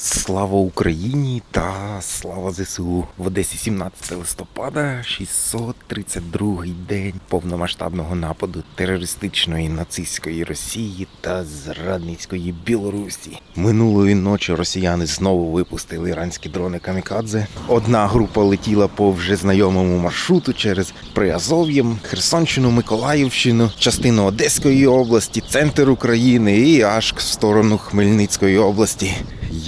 Слава Україні та слава ЗСУ в Одесі 17 листопада, 632-й день повномасштабного нападу терористичної нацистської Росії та зрадницької Білорусі. Минулої ночі росіяни знову випустили іранські дрони камікадзе. Одна група летіла по вже знайомому маршруту через Приазов'єм, Херсонщину, Миколаївщину, частину Одеської області, центр України і аж в сторону Хмельницької області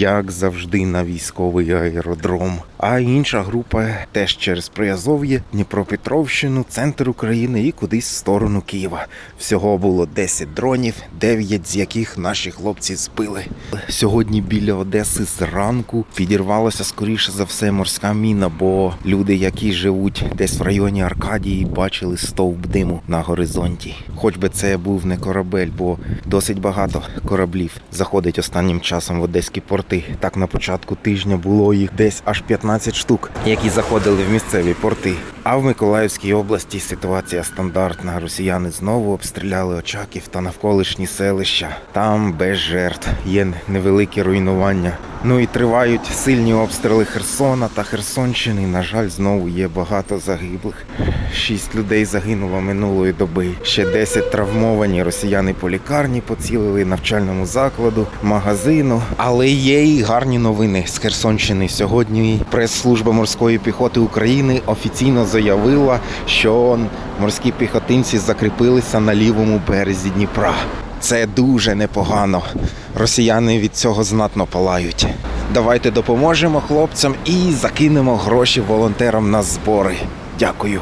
як завжди, на військовий аеродром. А інша група теж через Приазов'я, Дніпропетровщину, центр України і кудись в сторону Києва. Всього було 10 дронів, 9 з яких наші хлопці збили. Сьогодні біля Одеси зранку підірвалася скоріше за все морська міна, бо люди, які живуть десь в районі Аркадії, бачили стовп диму на горизонті. Хоч би це був не корабель, бо досить багато кораблів заходить останнім часом в одеські порти. Так на початку тижня було їх десь аж 15 штук, які заходили в місцеві порти. А в Миколаївській області ситуація стандартна. Росіяни знову обстріляли Очаків та навколишні селища. Там без жертв є невеликі руйнування. Ну і тривають сильні обстріли Херсона та Херсонщини. На жаль, знову є багато загиблих. Шість людей загинуло минулої доби. Ще 10 травмовані. Росіяни по лікарні поцілили навчальному закладу, магазину. Але є і гарні новини з Херсонщини. Сьогодні прес-служба морської піхоти України офіційно заявила, що морські піхотинці закріпилися на лівому березі Дніпра. Це дуже непогано. Росіяни від цього знатно палають. Давайте допоможемо хлопцям і закинемо гроші волонтерам на збори. Дякую.